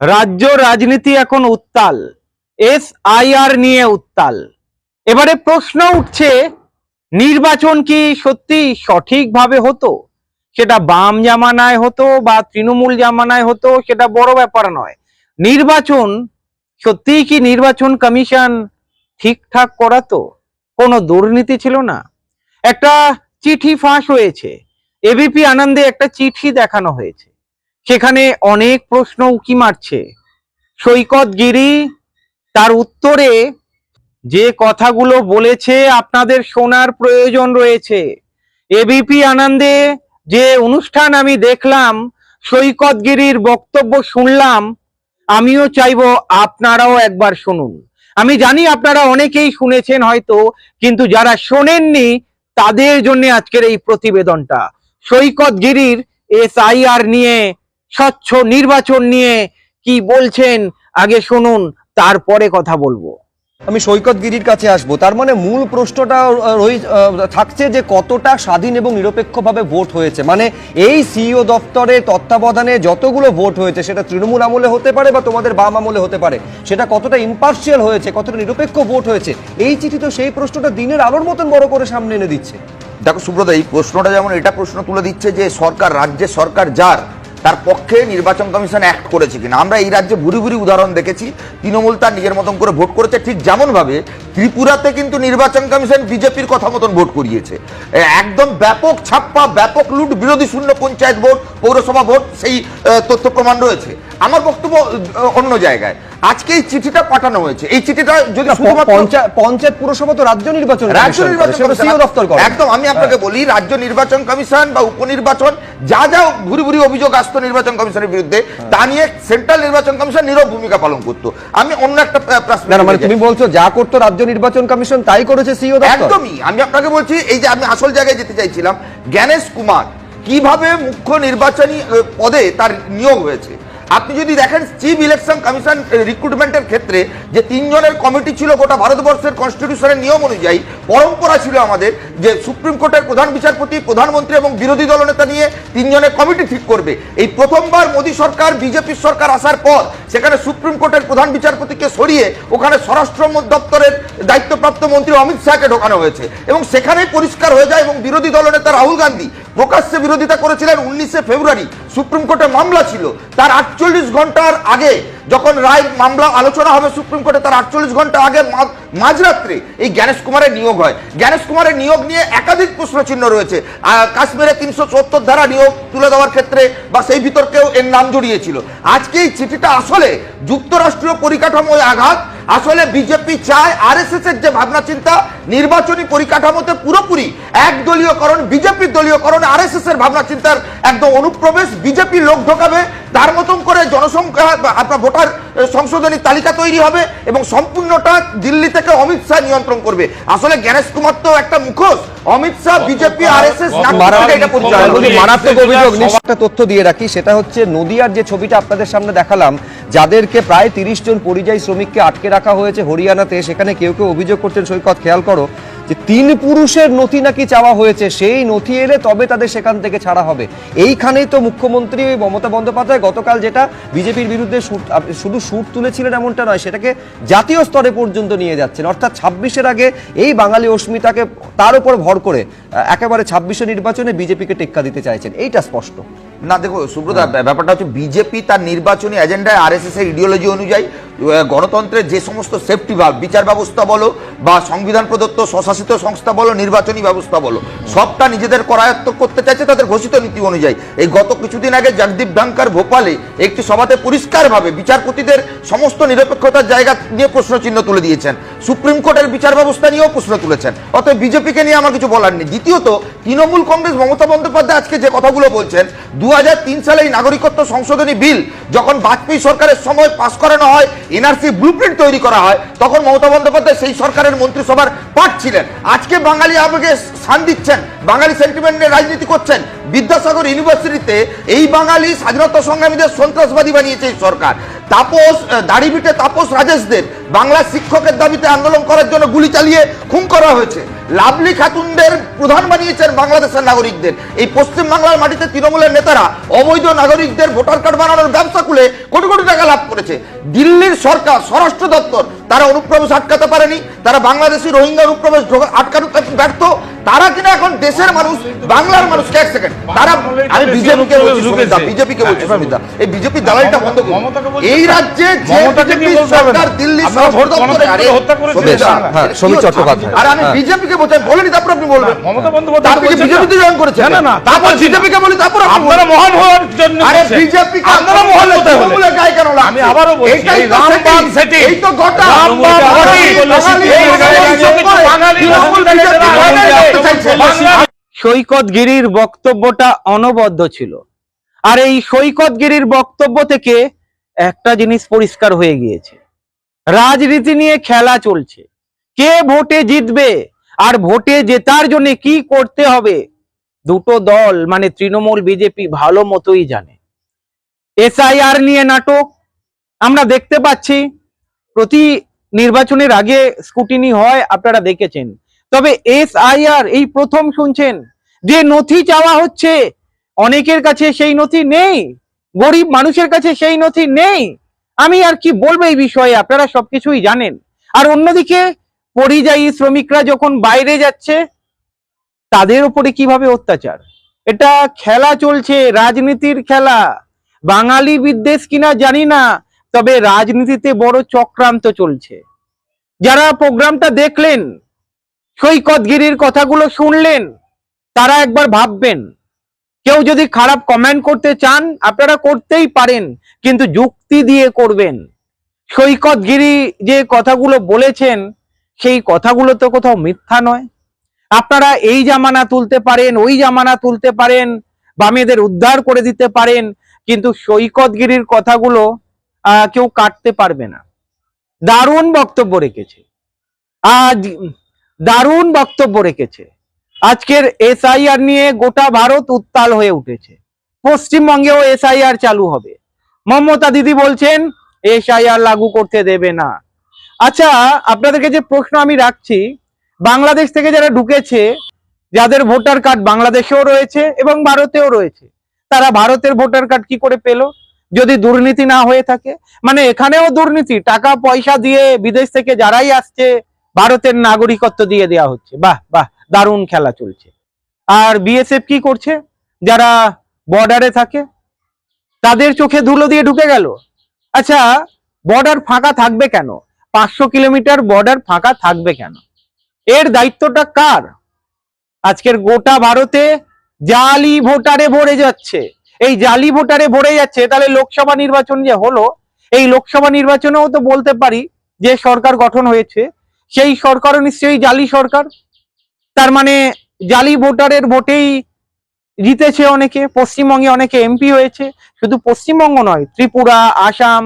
রাজ্য রাজনীতি এখন উত্তাল এস নিয়ে উত্তাল। এবারে প্রশ্ন উঠছে, নির্বাচন কি সত্যি সঠিকভাবে হতো? সেটা বাম জামানায় হতো বা তৃণমূল জামানায় হতো, সেটা বড় ব্যাপার নয়। নির্বাচন, সত্যিই কি নির্বাচন কমিশন ঠিকঠাক করাতো? কোনো দুর্নীতি ছিল না। একটা চিঠি ফাঁস হয়েছে। এবিপি আনন্দে একটা চিঠি দেখানো হয়েছে। সেখানে অনেক প্রশ্ন উকি মারছে। সৈকত গিরি তার উত্তরে, যে কথাগুলো বলেছে আপনাদের শোনার প্রয়োজন রয়েছে। এবিপি আনন্দে যে অনুষ্ঠান আমি দেখলাম, সৈকত গিরির বক্তব্য শুনলাম, আমিও চাইব আপনারাও একবার শুনুন। আমি জানি আপনারা অনেকেই শুনেছেন হয়তো, কিন্তু যারা শোনেননি, তাদের জন্য আজকের এই প্রতিবেদনটা। সৈকত গিরির এসআইআর নিয়ে স্বচ্ছ নির্বাচন নিয়ে কি বলছেন? আগে শুনুন তারপরে কথা বলব। আমি সৈকত গিরির কাছে আসব। তার মানে মূল প্রশ্নটা থাকছে যে কতটা স্বাধীন এবং নিরপেক্ষভাবে ভোট হয়েছে। মানে এই সিইও দপ্তরের তত্ত্বাবধানে যতগুলো ভোট হয়েছে সেটা তৃণমূল আমলে হতে পারে বা তোমাদের বাম আমলে হতে পারে সেটা কতটা ইম্পার্শিয়াল হয়েছে কতটা নিরপেক্ষ ভোট হয়েছে এই চিঠি তো সেই প্রশ্নটা দিনের আলোর মতন বড় করে সামনে এনে দিচ্ছে। দেখো সুব্রত এই প্রশ্নটা যেমন এটা প্রশ্ন তুলে দিচ্ছে যে সরকার রাজ্যের সরকার যার তার পক্ষে নির্বাচন কমিশন অ্যাক্ট করেছে কিনা। আমরা এই রাজ্যে ভুরি ভুরি উদাহরণ দেখেছি। তৃণমূল তার নিজের মতন করে ভোট করেছে। ঠিক যেমনভাবে ত্রিপুরাতে কিন্তু নির্বাচন কমিশন বিজেপির কথা মতন ভোট করিয়েছে। একদম ব্যাপক ছাপ্পা, ব্যাপক লুট, বিরোধী শূন্য পঞ্চায়েত ভোট পৌরসভা ভোট সেই তথ্য প্রমাণ রয়েছে। আমার বক্তব্য অন্য জায়গায়। আজকে এই চিঠিটা পাঠানো হয়েছে। এই চিঠিটা যদি পঞ্চায়েত পুরসভা তো রাজ্য নির্বাচন রাজ্য নির্বাচন দপ্তর করে। একদম আমি আপনাকে বলি রাজ্য নির্বাচন কমিশন বা উপনির্বাচন যা যা ভুরি ভুরি অভিযোগ আসতো নির্বাচন কমিশনের বিরুদ্ধে তা নিয়ে সেন্ট্রাল নির্বাচন কমিশন নীরব ভূমিকা পালন করতো। আমি অন্য একটা প্রশ্ন মানে তুমি বলছো যা করতো রাজ্য নির্বাচন কমিশন তাই করেছে দপ্তর একদমই। আমি আপনাকে বলছি এই যে আমি আসল জায়গায় যেতে চাইছিলাম জ্ঞানেশ কুমার কীভাবে মুখ্য নির্বাচনী পদে তার নিয়োগ হয়েছে? আপনি যদি দেখেন চিফ ইলেকশন কমিশন রিক্রুটমেন্টের ক্ষেত্রে যে তিনজনের কমিটি ছিল গোটা ভারতবর্ষের কনস্টিটিউশনের নিয়ম অনুযায়ী, পরম্পরা ছিল আমাদের যে সুপ্রিম কোর্টের প্রধান বিচারপতি, প্রধানমন্ত্রী এবং বিরোধী দলনেতা নিয়ে তিনজনের কমিটি ঠিক করবে। এই প্রথমবার মোদী সরকার বিজেপির সরকার আসার পর সেখানে সুপ্রিম কোর্টের প্রধান বিচারপতিকে সরিয়ে ওখানে স্বরাষ্ট্র দপ্তরের দায়িত্বপ্রাপ্ত মন্ত্রী অমিত শাহকে ঢোকানো হয়েছে। এবং সেখানেই পরিষ্কার হয়ে যায় এবং বিরোধী দলনেতা রাহুল গান্ধী প্রকাশ্যে বিরোধিতা করেছিলেন উনিশে ফেব্রুয়ারি। সুপ্রিম কোর্টে মামলা ছিল। তার আটচল্লিশ ঘণ্টার আগে যখন রায় মামলা আলোচনা হবে সুপ্রিম কোর্টে, তার আটচল্লিশ ঘণ্টা আগে মাঝরাত্রে এই জ্ঞানেশ কুমারের নিয়োগ হয়। জ্ঞানেশ কুমারের নিয়োগ নিয়ে একাধিক প্রশ্নচিহ্ন রয়েছে। কাশ্মীরে তিনশো সত্তর ধারা নিয়োগ তুলে দেওয়ার ক্ষেত্রে বা সেই বিতর্কেও এর নাম জড়িয়েছিল। আজকে এই চিঠিটা আসলে যুক্তরাষ্ট্রীয় পরিকাঠামোয় আঘাত আসলে বিজেপি চায় আর এস এর যে ভাবনা চিন্তা, নির্বাচনী পরিকাঠামোতে পুরোপুরি একদলীয়করণ, বিজেপির দলীয়করণ এস এর ভাবনা চিন্তার একদম অনুপ্রবেশ। বিজেপি লোক ঢোকাবে, তার মতন করে জনসংখ্যা আপনার ভোটার সংশোধনী তালিকা তৈরি হবে এবং সম্পূর্ণটা দিল্লি থেকে অমিত শাহ নিয়ন্ত্রণ করবে। আসলে গণেশ কুমার তো একটা মুখোশ। Amit Shah BJP RSS S পরিচালনা মারাত্মক অভিযোগ একটা তথ্য দিয়ে রাখি সেটা হচ্ছে নদিয়ার যে ছবিটা আপনাদের সামনে দেখালাম যাদেরকে প্রায় তিরিশ জন পরিযায়ী শ্রমিককে আটকে রাখা হয়েছে হরিয়ানাতে সেখানে কেউ কেউ অভিযোগ করছেন সৈকত খেয়াল করো যে তিন পুরুষের নথি নাকি চাওয়া হয়েছে, সেই নথি এলে তবে তাদের সেখান থেকে ছাড়া হবে। এইখানেই তো মুখ্যমন্ত্রী মমতা বন্দ্যোপাধ্যায় গতকাল যেটা বিজেপির বিরুদ্ধে শুধু সুর তুলেছিলেন এমনটা নয়, সেটাকে জাতীয় স্তরে পর্যন্ত নিয়ে যাচ্ছেন। অর্থাৎ ছাব্বিশের আগে এই বাঙালি অস্মিতাকে তার উপর ভর করে একেবারে ছাব্বিশে নির্বাচনে বিজেপিকে টেক্কা দিতে চাইছেন। এইটা স্পষ্ট। না, দেখো, সুব্রতা, ব্যাপারটা হচ্ছে বিজেপি তার নির্বাচনী এজেন্ডায় আর এস এস এর ইডিওলজি অনুযায়ী গণতন্ত্রের যে সমস্ত সেফটি ভাব বিচার ব্যবস্থা বলো বা সংবিধান প্রদত্ত স্বশাসিত সংস্থা বলো, নির্বাচনী ব্যবস্থা বলো, সবটা নিজেদের করায়ত্ত করতে চাইছে তাদের ঘোষিত নীতি অনুযায়ী। এই গত কিছুদিন আগে জগদীপ ধাঙ্কার ভোপালে একটি সভাতে পরিষ্কারভাবে বিচারপতিদের সমস্ত নিরপেক্ষতার জায়গা নিয়ে প্রশ্ন চিহ্ন তুলে দিয়েছেন। সুপ্রিম কোর্টের বিচার ব্যবস্থা নিয়েও প্রশ্ন তুলেছেন। অতএব বিজেপিকে নিয়ে আমার কিছু বলার নেই। দ্বিতীয়ত, তৃণমূল কংগ্রেস মমতা বন্দ্যোপাধ্যায় আজকে যে কথাগুলো বলছেন দু হাজার তিন সালে এই নাগরিকত্ব সংশোধনী বিল যখন বাজপেয়ী সরকারের সময় পাশ করানো হয় এনআরসি ব্লুপ্রিন্ট তৈরি করা হয়, তখন মমতা বন্দ্যোপাধ্যায় সেই সরকারের মন্ত্রিসভার পাঠ ছিলেন। আজকে বাঙালি আবেগে স্থান দিচ্ছেন, বাঙালি সেন্টিমেন্ট নিয়ে রাজনীতি করছেন। বিদ্যাসাগর ইউনিভার্সিটিতে এই বাঙালি স্বাধীনতা সংগ্রামীদের সন্ত্রাসবাদী বানিয়েছে এই সরকার। তাপস দাড়ি দাড়িভিটে তাপস রাজেশদের বাংলা শিক্ষকের দাবিতে আন্দোলন করার জন্য গুলি চালিয়ে খুন করা হয়েছে। লাভলি খাতুনদের প্রধান বানিয়েছেন বাংলাদেশের নাগরিকদের। এই পশ্চিম বাংলার মাটিতে তৃণমূলের নেতারা অবৈধ নাগরিকদের ভোটার কার্ড বানানোর ব্যবসা খুলে কোটি কোটি টাকা লাভ করেছে। দিল্লির সরকার, স্বরাষ্ট্র দপ্তর তারা অনুপ্রবেশ আটকাতে পারেনি তারা বাংলাদেশি রোহিঙ্গা অনুপ্রবেশ আটকাতে ব্যর্থ তারা কিনা এখন দেশের মানুষ বাংলার মানুষকে এক সেকেন্ড তারা আমি বিজেপিকে বিজেপিকে বলছি সুমিতা এই বিজেপি দালালিটা বন্ধ করুন এই রাজ্যে। সরকার দিল্লি আরে, হ্যাঁ, চট্টোপাধ্যায়। আর আমি হ্যাঁ। বিজেপিকে বলছেন বলিনি তারপর আপনি বলবেন মমতা বন্দ্যোপাধ্যায় বলছেন বিজেপিতে জয়েন করেছেন না, না, তারপর বিজেপিকে বলি তারপর আপনারা মহান হওয়ার জন্য আরে বলছেন। বিজেপি আপনারা মহান হতে কেন আমি আবারও বলছি, এই setting। setting। এই তো গোটা সৈকতগিরির বক্তব্যটা অনবদ্য ছিল। আর এই সৈকতগিরির বক্তব্য থেকে একটা জিনিস পরিষ্কার হয়ে গিয়েছে। রাজনীতি নিয়ে খেলা চলছে। কে ভোটে জিতবে? আর ভোটে জেতার জন্য কি করতে হবে? দুটো দল মানে তৃণমূল বিজেপি ভালো মতোই জানে। এসআইআর নিয়ে নাটক আমরা দেখতে পাচ্ছি। প্রতি নির্বাচনের আগে স্কুটিনি হয়, আপনারা দেখেছেন। তবে এসআইআর এই প্রথম শুনছেন, যে নথি চাওয়া হচ্ছে, অনেকের কাছে সেই নথি নেই, গরিব মানুষের কাছে সেই নথি নেই। আমি আর কি বলব এই বিষয়ে, আপনারা সবকিছুই জানেন। আর অন্যদিকে, পরিযায়ী শ্রমিকরা যখন বাইরে যাচ্ছে, তাদের উপরে কীভাবে অত্যাচার? এটা খেলা চলছে, রাজনীতির খেলা। বাঙালি বিদ্বেষ কিনা জানি না তবে রাজনীতিতে বড় চক্রান্ত চলছে। যারা প্রোগ্রামটা দেখলেন, সৈকতগিরির কথাগুলো শুনলেন, তারা একবার ভাববেন, কেউ যদি খারাপ কমেন্ট করতে চান, আপনারা করতেই পারেন, কিন্তু যুক্তি দিয়ে করবেন। সৈকতগিরি যে কথাগুলো বলেছেন, সেই কথাগুলো তো কোথাও মিথ্যা নয়। আপনারা এই জামানা তুলতে পারেন, ওই জামানা তুলতে পারেন, বামেদের উদ্ধার করে দিতে পারেন, কিন্তু সৈকতগিরির কথাগুলো কেউ কাটতে পারবে না। দারুণ বক্তব্য রেখেছে। আজ দারুণ বক্তব্য রেখেছে। আজকের এসআইআর নিয়ে গোটা ভারত উত্তাল হয়ে উঠেছে। পশ্চিমবঙ্গেও এসআইআর চালু হবে। মমতা দিদি বলছেন, এসআইআর লাগু করতে দেবে না। আচ্ছা আপনাদেরকে যে প্রশ্ন আমি রাখছি, বাংলাদেশ থেকে যারা ঢুকেছে, যাদের ভোটার কার্ড বাংলাদেশেও রয়েছে এবং ভারতেও রয়েছে, তারা ভারতের ভোটার কার্ড কি করে পেল? যদি দুর্নীতি না হয়ে থাকে মানে এখানেও দুর্নীতি, টাকা, পয়সা দিয়ে বিদেশ থেকে যারাই আসছে, ভারতের নাগরিকত্ব দিয়ে দেওয়া হচ্ছে। বাহ বাহ, দারুণ খেলা চলছে। আর বিএসএফ কি করছে? যারা বর্ডারে থাকে, তাদের চোখে ধুলো দিয়ে ঢুকে গেল। আচ্ছা বর্ডার ফাঁকা থাকবে কেন? পাঁচশো কিলোমিটার বর্ডার ফাঁকা থাকবে কেন? এর দায়িত্বটা কার? আজকের গোটা ভারতে জালি ভোটারে ভরে যাচ্ছে। এই জালি ভোটারে ভরে যাচ্ছে, তাহলে লোকসভা নির্বাচন যে হলো, এই লোকসভা নির্বাচনেও তো বলতে পারি যে সরকার গঠন হয়েছে, সেই সরকারও নিশ্চয়ই জালি সরকার। তার মানে জালি ভোটারের ভোটেই জিতেছে অনেকে, পশ্চিমবঙ্গে অনেকে এমপি হয়েছে, শুধু পশ্চিমবঙ্গ নয়, ত্রিপুরা, আসাম,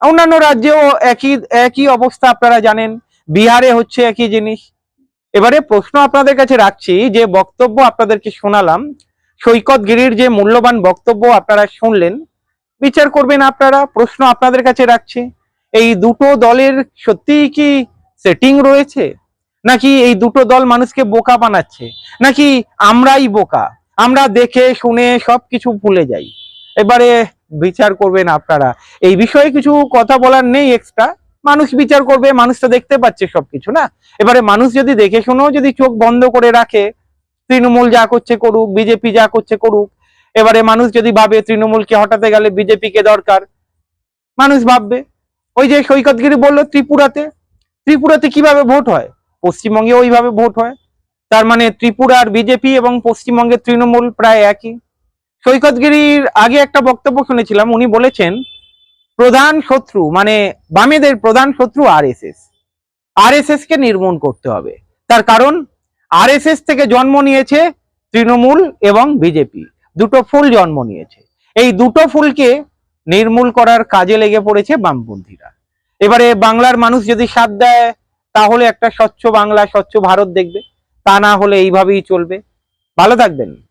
অন্যান্য রাজ্যেও একই একই অবস্থা আপনারা জানেন, বিহারে হচ্ছে একই জিনিস। এবারে প্রশ্ন আপনাদের কাছে রাখছি, যে বক্তব্য আপনাদেরকে শোনালাম সৈকত গিরির যে মূল্যবান বক্তব্য আপনারা শুনলেন, বিচার করবেন আপনারা, প্রশ্ন আপনাদের কাছে রাখছি, এই দুটো দলের সত্যিই কি সেটিং রয়েছে? নাকি এই দুটো দল মানুষকে বোকা বানাচ্ছে? নাকি আমরাই বোকা? আমরা দেখে, শুনে সবকিছু ভুলে যাই। এবারে বিচার করবেন আপনারা। এই বিষয়ে কিছু কথা বলার নেই এক্সট্রা মানুষ বিচার করবে, মানুষ তো দেখতে পাচ্ছে সবকিছু, না? এবারে মানুষ যদি দেখে শুনেও যদি চোখ বন্ধ করে রাখে তৃণমূল যা করছে করুক, বিজেপি যা করছে করুক, এবারে মানুষ যদি ভাবে তৃণমূলকে হটাতে গেলে বিজেপিকে দরকার, মানুষ ভাববে। ওই যে সৈকতগিরি বলল ত্রিপুরাতে ত্রিপুরাতে কীভাবে ভোট হয়? পশ্চিমবঙ্গে ওইভাবে ভোট হয়। তার মানে ত্রিপুরার বিজেপি এবং পশ্চিমবঙ্গের তৃণমূল প্রায় একই। সৈকতগিরির আগে একটা বক্তব্য শুনেছিলাম, উনি বলেছেন, প্রধান শত্রু মানে বামেদের প্রধান শত্রু R S S R S S কে নির্মূল করতে হবে। তার কারণ আরএসএস থেকে জন্ম নিয়েছে তৃণমূল এবং বিজেপি। দুটো ফুল জন্ম নিয়েছে। এই দুটো ফুলকে নির্মূল করার কাজে লেগে পড়েছে বামপন্থীরা। এবারে বাংলার মানুষ যদি সাথ দেয়, তাহলে একটা স্বচ্ছ বাংলা, স্বচ্ছ ভারত দেখবে। তা না হলে এইভাবেই চলবে। ভালো থাকবেন।